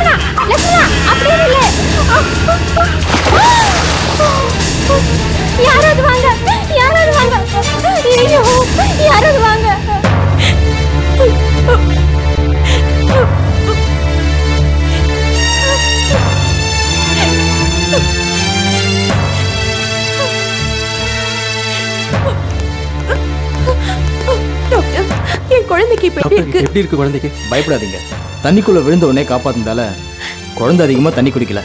லக்ஷ்மணா லக்ஷ்மணா அப்படியே இல்லை யாராவது வாங்க யாராவது வாங்க ஐயோ யாராவது வாங்க குழந்தைக்கு இப்ப எப்படி இருக்கு? எப்படி இருக்கு குழந்தைக்கு? பயப்படாதீங்க. தண்ணிக்குள்ள விழுந்த உடனே காப்பாத்தினால குழந்தை அதிகமா தண்ணி குடிக்கல.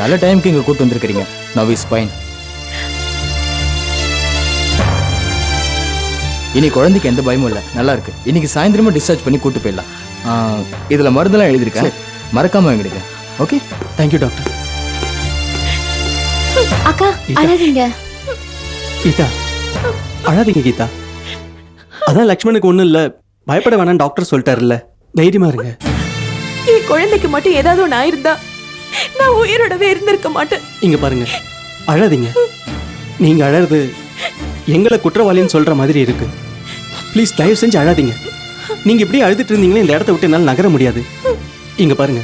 நல்ல டைம்க்கு இங்க கூட்டு வந்திருக்கிறீங்க. நவ் இஸ் ஃபைன் இனி குழந்தைக்கு எந்த பயமும் இல்லை. நல்லா இருக்கு. இன்னைக்கு சாயந்தரமா டிஸ்சார்ஜ் பண்ணி கூட்டு போயிடலாம். இதுல மருந்தெல்லாம் எழுதியிருக்கேன். மறக்காம எங்களுக்கு ஓகே தேங்க்யூ டாக்டர் அக்கா அழாதீங்க. கீதா. அழாதீங்க கீதா. அதான் லக்ஷ்மணுக்கு ஒன்றும் இல்லை. பயப்பட வேணாம் டாக்டர் சொல்லிட்டாருல்ல. தைரியமா இருங்க. என் குழந்தைக்கு மட்டும் ஏதாவது ஒன்று ஆயிருந்தா நான் உயிரோடவே இருந்திருக்க மாட்டேன். இங்க பாருங்க. அழாதீங்க. நீங்க அழறது எங்களை குற்றவாளின்னு சொல்ற மாதிரி இருக்கு. ப்ளீஸ் தயவு செஞ்சு அழாதீங்க. நீங்க இப்படி அழுதுட்டு இருந்தீங்கன்னா இந்த இடத்த விட்டு என்னால் நகர முடியாது. இங்க பாருங்க.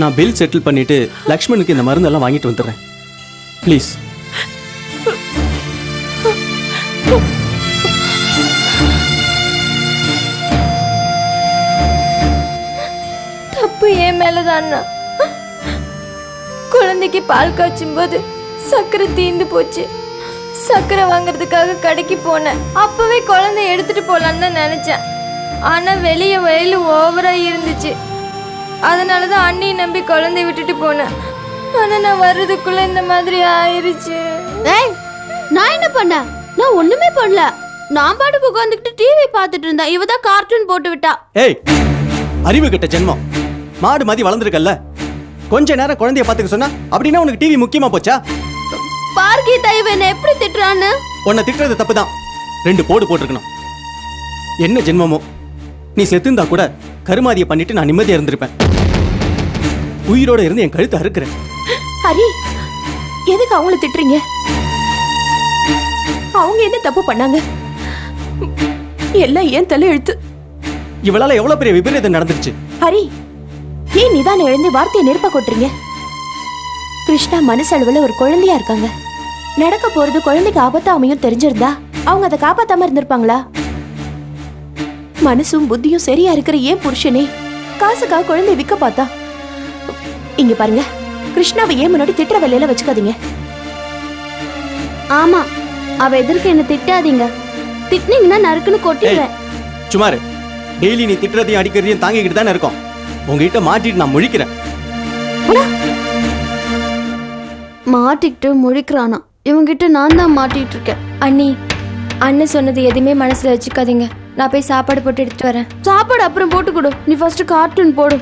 நான் பில் செட்டில் பண்ணிட்டு லக்ஷ்மணுக்கு இந்த மருந்தெல்லாம் வாங்கிட்டு வந்துடுறேன். ப்ளீஸ் மேலதான் குழந்தைக்கு பால் காய்ச்சும் போது சர்க்கரை தீந்து போச்சு. சர்க்கரை வாங்குறதுக்காக கடைக்கு போனேன். அப்பவே குழந்தை எடுத்துட்டு போலான்னு தான் நினைச்சேன். ஆனா வெளியே வெயில் ஓவரா இருந்துச்சு. அதனால தான் அண்ணியை நம்பி குழந்தைய விட்டுட்டு போனேன். ஆனா நான் வர்றதுக்குள்ள இந்த மாதிரி ஆயிருச்சு. ஏய் நான் என்ன பண்ணேன்? நான் ஒண்ணுமே பண்ணல. நான் பாட்டுக்கு உட்காந்துக்கிட்டு டிவி பார்த்துட்டு இருந்தேன். இவ தான் கார்ட்டூன் போட்டு விட்டா. ஏய் அறிவு கெட்ட ஜென்மம். மாடு மாதிரி வளர்ந்துருக்கல்ல. கொஞ்ச நேரம் குழந்தைய பாத்துக்க சொன்னா அப்படின்னா உனக்கு டிவி முக்கியமா போச்சா? பார்கீதா இவ என்ன எப்படி திட்டுறான்னு? உன்னை திட்டுறது தப்பு தான் ரெண்டு போடு போட்டிருக்கணும். என்ன ஜென்மமோ? நீ செத்துந்தா கூட கருமாதியை பண்ணிட்டு நான் நிம்மதியா இருந்திருப்பேன். உயிரோட இருந்து என் கழுத்தை அறுக்கிறேன். ஹரி எதுக்கு அவங்கள திட்டுறீங்க? அவங்க என்ன தப்பு பண்ணாங்க? எல்லாம் ஏன் தலை எழுத்து இவளால எவ்வளவு பெரிய விபரீதம் நடந்துருச்சு? ஹரி ஏன் நிதானம் எழுந்து வார்த்தையை நெருப்ப கொட்டுறீங்க? கிருஷ்ணா மனசளவுல ஒரு குழந்தையா இருக்காங்க. நடக்க போறது குழந்தைக்கு ஆபத்தா அமையும் தெரிஞ்சிருந்தா அவங்க அதை காப்பாத்தாம இருந்திருப்பாங்களா? மனசும் புத்தியும் சரியா இருக்கிற ஏன் புருஷனே? காசுக்காக குழந்தை விற்க பார்த்தா? இங்க பாருங்க கிருஷ்ணாவை ஏன் முன்னாடி திட்டுற வேலையில வச்சுக்காதீங்க? ஆமா அவ எதிர்க்க என்ன திட்டாதீங்க. திட்டினீங்கன்னா நறுக்குன்னு கொட்டிடுவேன். சுமாரு டெய்லி நீ திட்டுறதையும் அடிக்கிறதையும் தாங்கிக்கிட்டு தானே இருக்கோம். உங்ககிட்ட மாட்டிட்டு நான் முழிக்கிறேன். மாட்டிக்கிட்டு முழிக்கிறானா? இவங்கிட்ட நான் தான் மாட்டிட்டு இருக்கேன். அண்ணி அண்ணன் சொன்னது எதுவுமே மனசுல வச்சுக்காதீங்க. நான் போய் சாப்பாடு போட்டு எடுத்துட்டு வரேன். சாப்பாடு அப்புறம் போட்டு கொடு. நீ ஃபர்ஸ்ட் கார்ட்டூன் போடு.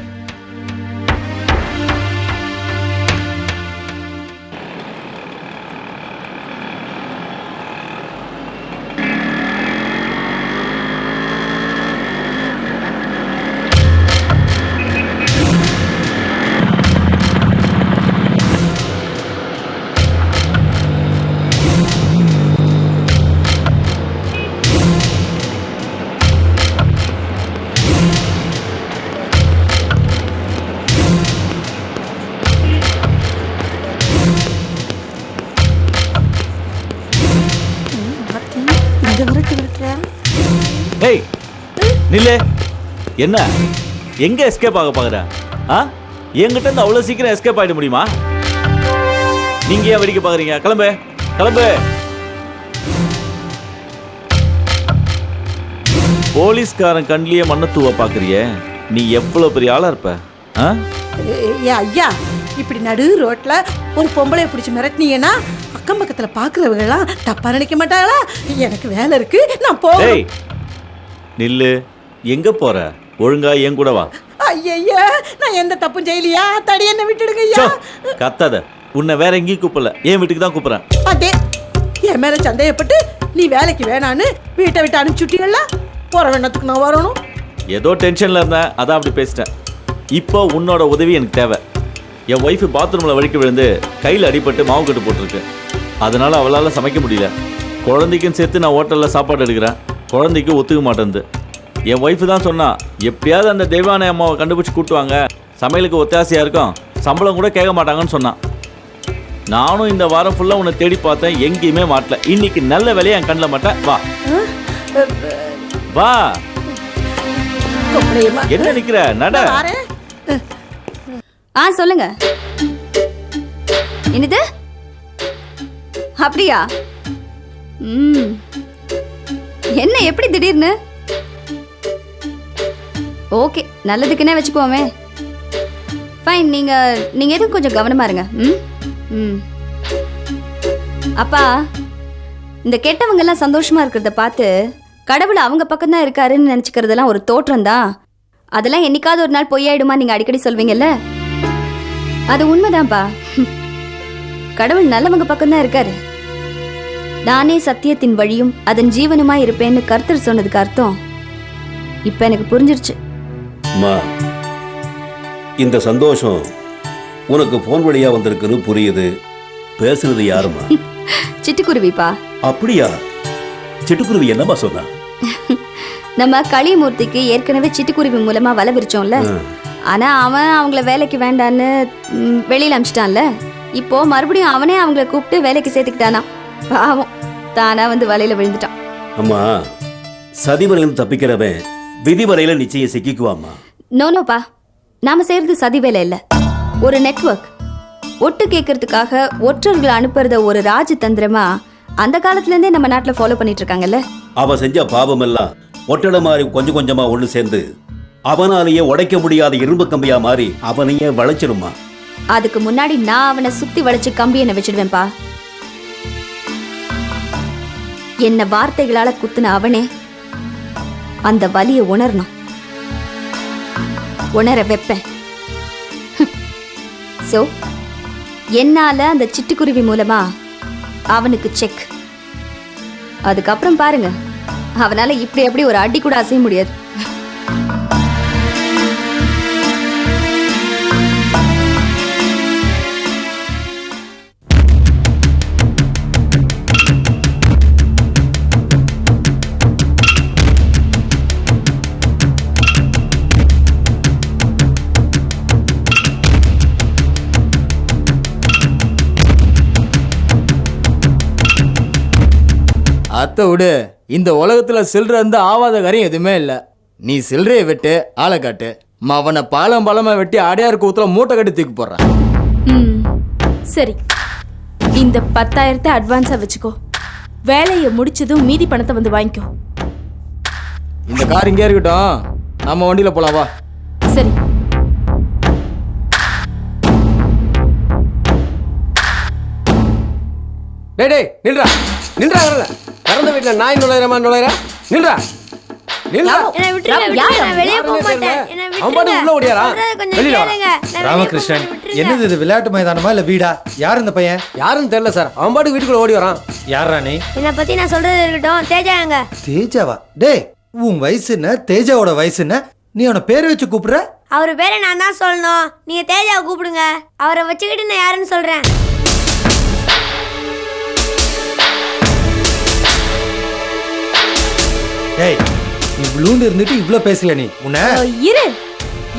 டேய் நில்லு. என்ன? எங்க எஸ்கேப் ஆக பாக்குற ஆ? என்கிட்ட இருந்து அவ்வளவு சீக்கிரம் எஸ்கேப் ஆயிட முடியுமா? நீங்க ஏன் வெடிக்க பாக்குறீங்க கிளம்பு கிளம்பு. போலீஸ்காரன் கண்ணிலேயே மண்ணை தூவ பாக்குறியே நீ எவ்வளவு பெரிய ஆளா இருப்ப? ஆ? ஏ ஐயா இப்படி நடு ரோட்ல ஒரு பொம்பளைய பிடிச்சி மிரட்டினீங்கன்னா அக்கம் பக்கத்துல பாக்குறவங்க எல்லாம் தப்பா நினைக்க மாட்டாங்களா? எனக்கு வேலை இருக்கு நான் டேய் நில்லு. எங்க போற? ஒழுங்கா என் கூட வா. ஐயய்யா நான் எந்த தப்பும் செய்யலையா? தடி என்ன விட்டுடுங்க ஐயா. கத்தாத. உன்னை வேற எங்கேயும் கூப்பிடல. என் வீட்டுக்கு தான் கூப்பிடுறேன். அதே என் மேல சந்தேகப்பட்டு நீ வேலைக்கு வேணான்னு வீட்டை விட்டு அனுப்பிச்சுட்டீங்களா போற வேணத்துக்கு நான் வரணும். ஏதோ டென்ஷன்ல இருந்தேன். அதான் அப்படி பேசிட்டேன். இப்போ உன்னோட உதவி எனக்கு தேவை. என் ஒய்ஃபு பாத்ரூமில் வலிக்கு விழுந்து கையில் அடிபட்டு மாவு கட்டு போட்டிருக்கு. அதனால அவளால் சமைக்க முடியல. குழந்தைக்கும் சேர்த்து நான் ஹோட்டலில் சாப்பாடு எடுக்கிறேன். குழந்தைக்கு ஒத்துக்க மாட்டேங்குது என் ஒய்ஃபு தான் சொன்னா எப்படியாவது அந்த தெய்வானை அம்மாவை கண்டுபிடிச்சி கூட்டுவாங்க. சமையலுக்கு ஒத்தாசையாக இருக்கும். சம்பளம் கூட கேட்க மாட்டாங்கன்னு சொன்னான். நானும் இந்த வாரம் ஃபுல்லாக உன்னை தேடி பார்த்தேன். எங்கேயுமே மாட்டல. இன்னைக்கு நல்ல வேலையை என் கண்ணில் மாட்டேன் வா. வா. என்ன நிக்கிற? நட. ஆ சொல்லுங்க. என்னது? அப்படியா? ம். என்ன எப்படி திடீர்னு? ஓகே நல்லதுக்குன்னே வச்சுக்குவோமே. ஃபைன் நீங்கள் நீங்கள் எதுவும் கொஞ்சம் கவனமா இருங்க. ம்? ம். அப்பா இந்த கெட்டவங்கெல்லாம் சந்தோஷமாக இருக்கிறத பார்த்து கடவுள் அவங்க பக்கம் தான் இருக்காருன்னு நினச்சிக்கிறதெல்லாம் ஒரு தோற்றம் தான் அதெல்லாம் என்னைக்காவது ஒரு நாள் பொய்யாயிடுமா நீங்கள் அடிக்கடி சொல்வீங்கல்ல? அது உண்மைதான்ப்பா கடவுள் நல்லவங்க பக்கம் தான் இருக்காரு. நானே சத்தியத்தின் வழியும் அதன் ஜீவனுமா இருப்பேன்னு கர்த்தர் சொன்னதுக்கு அர்த்தம். இப்ப எனக்கு புரிஞ்சிருச்சு. அம்மா இந்த சந்தோஷம் உனக்கு போன் வழியா வந்திருக்குன்னு புரியுது. பேசுறது யாருமா? சிட்டுக்குருவிப்பா. அப்படியா? சிட்டுக்குருவி என்னம்மா சொன்னா? நம்ம களிமூர்த்திக்கு ஏற்கனவே சிட்டுக்குருவி மூலமா வலை விரிச்சோம்ல. ஆனா அவன் அவங்கள வேலைக்கு வேண்டான்னு வெளியில அமிச்சிட்டான்ல. இப்போ மறுபடியும் அவனே அவங்கள கூப்பிட்டு வேலைக்கு சேர்த்துக்கிட்டானா பாவம். தானா வந்து வலையில விழுந்துட்டான். அம்மா சதிவரையிலிருந்து தப்பிக்கிறவன் விதிவரையில நிச்சயம் சிக்கிக்குவாம்மா. நோனோப்பா நாம செய்யறது சதி வேலை இல்ல. ஒரு நெட்வொர்க் ஒட்டு கேட்கறதுக்காக ஒற்றர்களை அனுப்புறத ஒரு ராஜதந்திரமா அந்த காலத்துல இருந்தே நம்ம நாட்டுல ஃபாலோ பண்ணிட்டு இருக்காங்கல்ல அவன் செஞ்ச பாவம் எல்லாம் ஒட்டடை மாதிரி கொஞ்சம் கொஞ்சமா ஒண்ணு சேர்ந்து அவனாலேயே உடைக்க முடியாத இரும்பு கம்பியா மாறி அவனையே வளைச்சிருமா அதுக்கு முன்னாடி நான் அவனை சுத்தி வளைச்சு கம்பி என்ன வச்சிடுவேன்பா. என்ன வார்த்தைகளால குத்துன அவனே? அந்த வலியை உணரணும். உணர வைப்பேன். சோ என்னால அந்த சிட்டுக்குருவி மூலமா அவனுக்கு செக் அதுக்கப்புறம் பாருங்க. அவனால இப்படி அப்படி ஒரு அடி கூட அசைய முடியாது. அத்தை விடு இந்த உலகத்துல சில்லற இருந்து ஆவாத காரியம் எதுவுமே இல்லை. நீ சில்லறையை வெட்டு ஆளை காட்டு. அவனை பாலம் பாலமா வெட்டி அடையாறு கூத்துல மூட்டை கட்டி தூக்கி போடுறான் ம் சரி. இந்த பத்தாயிரத்தை அட்வான்ஸா வச்சுக்கோ. வேலையை முடிச்சதும் மீதி பணத்தை வந்து வாங்கிக்கோ. இந்த கார் இங்கே இருக்கட்டும். நம்ம வண்டியில போலாம் வா. சரி. டேய் டேய் நில்றா. நில்றா வரல. திறந்த வீட்டுல நாய் நுழையிறமா நுழையிற? நில்றா. நில்றா. என்னை விட்டுருங்க விட்டுருங்க. நான் வெளியே போக மாட்டேன். என்னை அவன் பாட்டுக்கு உள்ள ஓடியாரா? சொல்றதை கொஞ்சம் வெளியில வா. கேளுங்க. நான் வெளியே ராமகிருஷ்ணன் என்னது இது? விளையாட்டு மைதானமா இல்ல வீடா? யார் இந்த பையன்? யாருன்னு தெரியல சார். அவன் பாட்டுக்கு வீட்டுக்குள்ள ஓடி வரான். யாரா நீ? என்னை பத்தி நான் சொல்றது இருக்கட்டும். தேஜா எங்க? தேஜாவா? டேய் உன் வயசு என்ன? தேஜாவோட வயசு என்ன? நீ அவனை பேர் வச்சு கூப்பிடுற? அவர் பேரை நான் தான் சொல்லணும். நீங்க தேஜாவை கூப்பிடுங்க. அவரை வச்சுக்கிட்டு நான் யாருன்னு சொல்றேன். நீ விழுந்து இருந்துட்டு இவ்ளோ பேசுறியா நீ? உன்னை? இரு.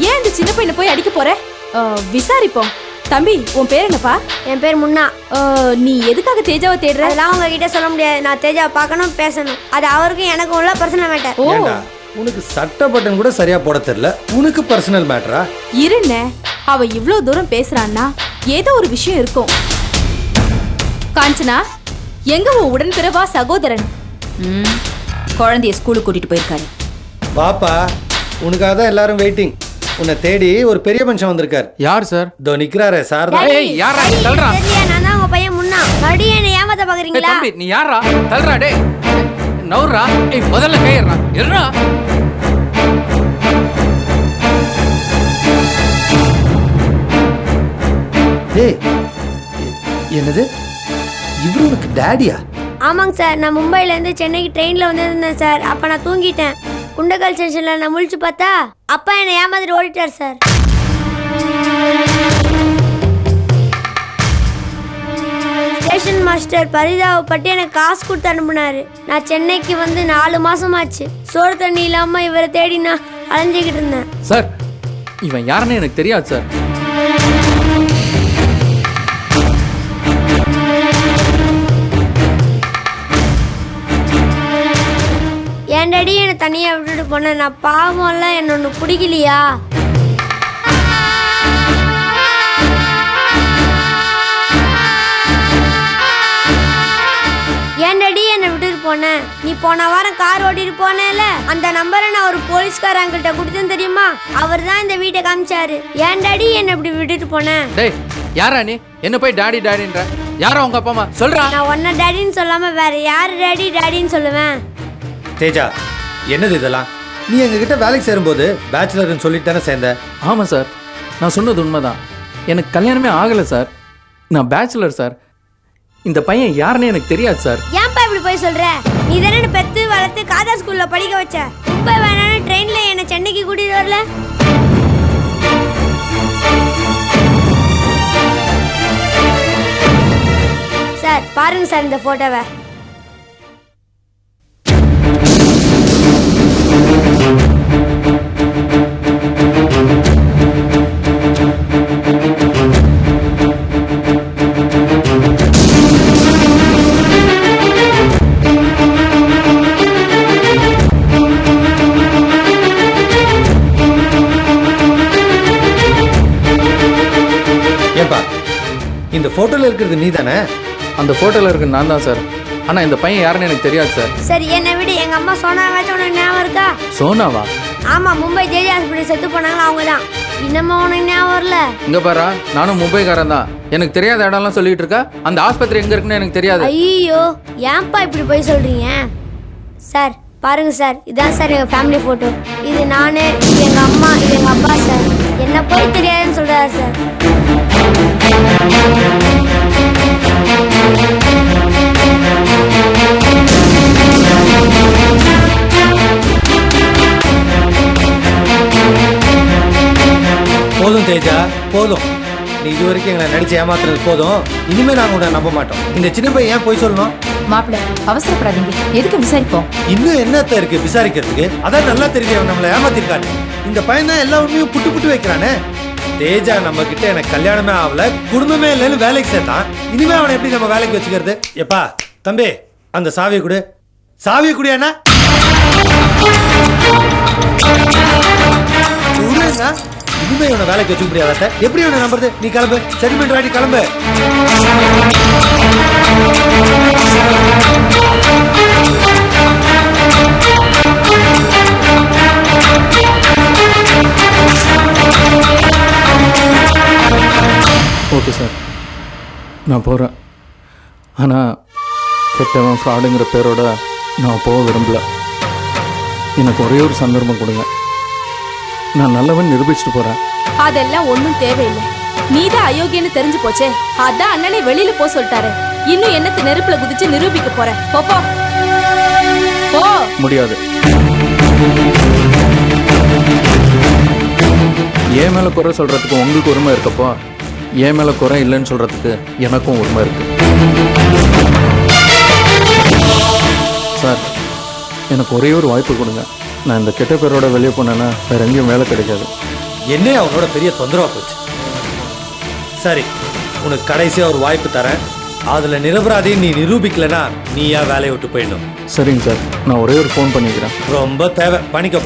ஏன் இந்த சின்ன பையனை போய் அடிக்க போற? அஹ், விசாரிப்போம். தம்பி உன் பேர் என்னப்பா? என் பேர் முன்னா. அஹ், நீ எதுக்காக தேஜாவை தேடுற? அதெல்லாம் உங்ககிட்ட சொல்ல முடியாது. நான் தேஜாவை பார்க்கணும் பேசணும். அது அவருக்கும் எனக்கும் உள்ள பர்சனல் மேட்டர் ஓ. ஏண்டா உனக்கு சட்ட பட்டன் கூட சரியா போட தெரியல. உனக்கு பர்சனல் மேட்டரா இருண்ண அவ இவ்ளோ தூரம் பேசுறான்னா ஏதோ ஒரு விஷயம் இருக்கும். காஞ்சனா எங்க உன் உடன்பிறவா சகோதரன்? குழந்தைய ஸ்கூலுக்கு கூட்டிட்டு போயிருக்காரு. பாப்பா உனக்காக தான் எல்லாரும் வெயிட்டிங் உன்னை தேடி ஒரு பெரிய மனுஷன் வந்திருக்காரு. யார் சார்? இதோ நிக்கிறாரு சார் ஏய் யாரா தள்ளுறா. தெரியல நான் தான் உங்க பையன் முன்னா. மறுபடியும் என்ன ஏமாத்த ஏய் பாக்குறீங்களா நீ யாரா தள்ளுறா டேய். ஏய், நவுறா ஏய் முதல்ல கையிடுறா எர்றா டேய் என்னது? இவரு உனக்கு டேடியா ஆமாங்க சார் நான் மும்பைலேருந்து சென்னைக்கு ட்ரெயினில் வந்திருந்தேன் சார். அப்போ நான் தூங்கிட்டேன். குண்டகல் ஸ்டேஷனில் நான் முழிச்சு பார்த்தா அப்பா என்னை ஏமாதிரி ஓடிட்டார் சார். ஸ்டேஷன் மாஸ்டர் பரிதாபப்பட்டு எனக்கு காசு கொடுத்து அனுப்புனாரு. நான் சென்னைக்கு வந்து நாலு மாசம் ஆச்சு சோறு தண்ணி இல்லாமல் இவரை தேடி நான் அலைஞ்சிக்கிட்டு இருந்தேன். சார் இவன் யாருன்னு எனக்கு தெரியாது சார். தனியாக விட்டுட்டு போனேன் நான் பாவம்ல என்ன ஒன்று பிடிக்கலையா? என் டாடி என்னை விட்டுட்டு போனேன் நீ போன வாரம் கார் ஓட்டிட்டு போனேல அந்த நம்பரை நான் ஒரு போலீஸ்கார அங்கிட்ட கொடுத்தேன் தெரியுமா? அவர் தான் இந்த வீட்டை காமிச்சாரு. என் டாடி என்னை இப்படி விட்டுட்டு போனேன் டேய் யாரா நீ? என்ன போய் டாடி டாடின்ற? யாரா உங்க அப்பா அம்மா? சொல்றா. நான் ஒன்ன டாடின்னு சொல்லாம வேற யார் டாடி டாடின்னு சொல்லுவேன்? தேஜா என்னது இதெல்லாம்? நீ எங்ககிட்ட வேலைக்கு சேரும்போது பேச்சுலர்னு சொல்லிட்டு தானே சேர்ந்த? ஆமாம் சார். நான் சொன்னது உண்மைதான். எனக்கு கல்யாணமே ஆகலை சார். நான் பேச்சுலர் சார். இந்த பையன் யாருன்னு எனக்கு தெரியாது சார். ஏன்பா இப்படி போய் சொல்ற? நீ தானே என்னை பெத்து வளர்த்து காதா ஸ்கூல்ல படிக்க வச்ச? மும்பை வேணான்னு ட்ரெயின்ல என்னை சென்னைக்கு கூட்டிட்டு வரல? சார் பாருங்க சார் இந்த போட்டோவை இந்த போட்டோல இருக்கிறது நீ தானே அந்த ஃபோட்டோவில் இருக்கு நான் தான் சார் ஆனால் இந்த பையன் யாருன்னு எனக்கு தெரியாது சார் சரி என்னை விட. எங்க அம்மா சொன்ன வச்சு உனக்கு ஞாபகம் இருக்கா? சோனாவா? ஆமா மும்பை ஜேஜே ஹாஸ்பிட்டல் செத்து போனாங்களா அவங்க தான் இன்னமும் உனக்கு ஞாபகம் வரல? இங்க பாரா நானும் மும்பைக்காரன் தான். எனக்கு தெரியாத இடம்லாம் சொல்லிட்டு இருக்கா? அந்த ஆஸ்பத்திரி எங்க இருக்குன்னு எனக்கு தெரியாது. ஐயோ ஏன்பா இப்படி போய் சொல்றீங்க? சார் பாருங்க சார் இதான் சார் எங்க ஃபேமிலி போட்டோ இது நானு இது எங்க அம்மா இது எங்க அப்பா சார் என்ன போய் தெரியாதுன்னு சொல்றாரு சார் போதும் தேஜா போதும். நீ இது வரைக்கும் எங்களை நடிச்சு ஏமாத்துறது போதும். இனிமே நாங்க உன்னை நம்ப மாட்டோம். இந்த சின்ன பையன் ஏன் போய் சொல்லணும்? மாப்பிள்ள அவசரப்படாதீங்க. எதுக்கு விசாரிப்போம்? இன்னும் என்னத்த இருக்கு விசாரிக்கிறதுக்கு? அதான் நல்லா தெரியுது அவன் நம்மளை ஏமாத்திருக்கானு. இந்த பையன் தான் எல்லா உண்மையும் புட்டு புட்டு வைக்கிறானே. தேஜா நம்ம கிட்ட எனக்கு கல்யாணமே ஆகல குடும்பமே இல்லைன்னு வேலைக்கு சேர்த்தான். இனிமே அவனை எப்படி நம்ம வேலைக்கு வச்சுக்கிறது? எப்பா தம்பி அந்த சாவியை கொடு. சாவியை குடியாண்ணா குடுண்ணா. இனிமே இவனை வேலைக்கு வச்சுக்க முடியாத எப்படி இவனை நம்புறது? நீ கிளம்பு. செட்டில்மெண்ட் வாட்டி கிளம்பு. Okay sir. நான் போகிறேன் ஆனால் கெட்டவன் ஃப்ராடுங்கிற பேரோட நான் போக விரும்பல. எனக்கு ஒரே ஒரு சந்தர்ப்பம் கொடுங்க. நான் நல்லவன் நிரூபிச்சுட்டு போகிறேன் அதெல்லாம் ஒண்ணும் தேவையில்லை. நீதான் அயோக்கியன்னு தெரிஞ்சு போச்சே. அதான் அண்ணனை வெளியில போ சொல்லிட்டாரு. இன்னும் என்னத்த நெருப்புல குதிச்சு நிரூபிக்க போற? போ போ. முடியாது. என் மேலே குறை சொல்கிறதுக்கு உங்களுக்கு உரிமை இருக்கப்போ என் மேலே குறை இல்லைன்னு சொல்கிறதுக்கு எனக்கும் உரிமை இருக்கு. சார் எனக்கு ஒரே ஒரு வாய்ப்பு கொடுங்க. நான் இந்த கெட்ட பேரோட வெளியே போனேன்னா வேற எங்கேயும் வேலை கிடைக்காது. என்ன அவனோட பெரிய தொந்தரவா போச்சு. சரி உனக்கு கடைசியா ஒரு வாய்ப்பு தரேன். அதுல நிரபராதின்னு நீ நிரூபிக்கலனா நீயா வேலையை விட்டு போயிடணும். சரிங்க சார் நான் ஒரே ஒரு ஃபோன் பண்ணிக்கிறேன். ரொம்ப தேவை. பண்ணிக்க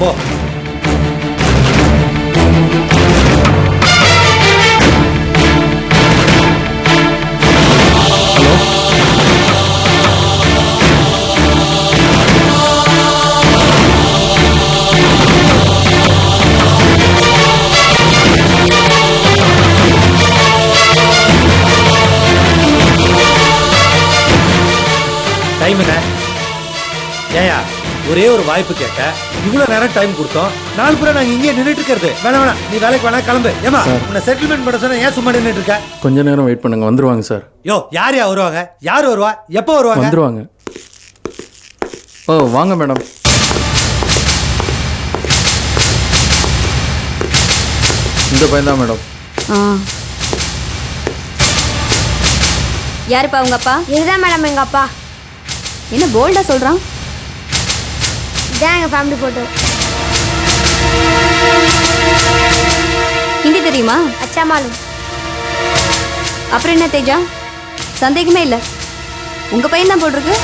ஒரு ஒரே வாய்ப்பு கேட்க இவ்வளவு நேரம் டைம் கொடுத்தோம். நாலு பேரை நாங்க இங்கே நின்றுட்டு இருக்கிறது. வேணாம் வேணாம். நீ வேலைக்கு வேணா கிளம்பு. ஏமா உன்னை செட்டில்மெண்ட் பண்ண சொன்னா ஏன் சும்மா நின்றுட்டு இருக்க? கொஞ்ச நேரம் வெயிட் பண்ணுங்க வந்துருவாங்க சார். யோ யார் யா வருவாங்க? யார் வருவா? எப்போ வருவாங்க? வந்துருவாங்க. ஓ வாங்க மேடம். இந்த பையன் தான் மேடம். ஆ. யாருப்பா உங்க அப்பா? இதுதான் மேடம் எங்க அப்பா. என்ன போல்டா சொல்றான்? இதான் எங்க ஃபேமிலி போட்டோ ஹிந்தி தெரியுமா? அச்சா மாலும் அப்புறம் என்ன தேஜா? சந்தேகமே இல்லை. உங்க பையன் தான் போட்டிருக்கு?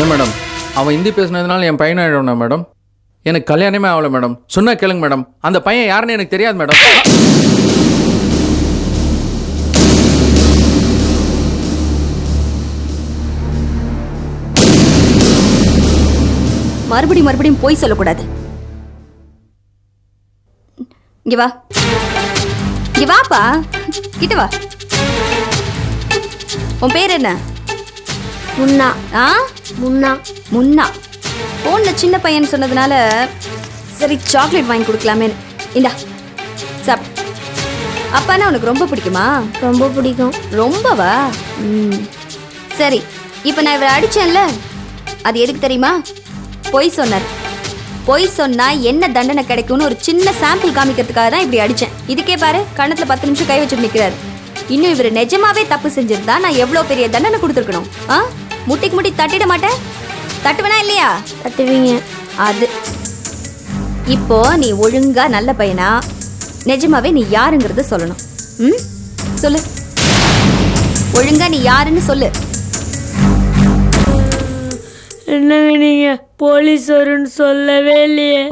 ஏன் மேடம்? அவன் ஹிந்தி பேசுனதுனால என் பையன் ஆயிடும்னா மேடம்? எனக்கு கல்யாணமே ஆகல மேடம். சொன்னா கேளுங்க மேடம். அந்த பையன் யாருன்னு எனக்கு தெரியாது மேடம். மறுபடியும் மறுபடியும் போய் சொல்லக்கூடாது. இங்க வா. இங்க வாப்பா. கிட்ட வா. உன் பேர் என்ன? முன்னா. ஆ? முன்னா. முன்னா. போன்ல சின்ன பையன் சொன்னதுனால சரி சாக்லேட் வாங்கி கொடுக்கலாமேன்னு இந்தா சாப். அப்பானா உனக்கு ரொம்ப பிடிக்குமா? ரொம்ப பிடிக்கும். ரொம்பவா? ம். சரி இப்போ நான் இவரை அடிச்சேன்ல. அது எதுக்கு தெரியுமா? பொய் சொன்னார். பொய் சொன்னா என்ன தண்டனை கிடைக்கும்னு ஒரு சின்ன சாம்பிள் காமிக்கிறதுக்காக தான் இப்படி அடிச்சேன். இதுக்கே பாரு கணத்துல பத்து நிமிஷம் கை வச்சுட்டு நிக்கிறாரு. இன்னும் இவர் நிஜமாவே தப்பு செஞ்சிருந்தா நான் எவ்வளோ பெரிய தண்டனை கொடுத்துருக்கணும்? ஆ? முட்டிக்கு முட்டி தட்டிட மாட்டேன்? தட்டுவேனா இல்லையா? தட்டுவீங்க. அது. இப்போ நீ ஒழுங்கா நல்ல பையனா? நிஜமாவே நீ யாருங்கிறத சொல்லணும். ம்? சொல்லு. ஒழுங்கா நீ யாருன்னு சொல்லு. என்னங்க நீங்க? போலீஸ் வரும்னு சொல்லவே இல்லையே.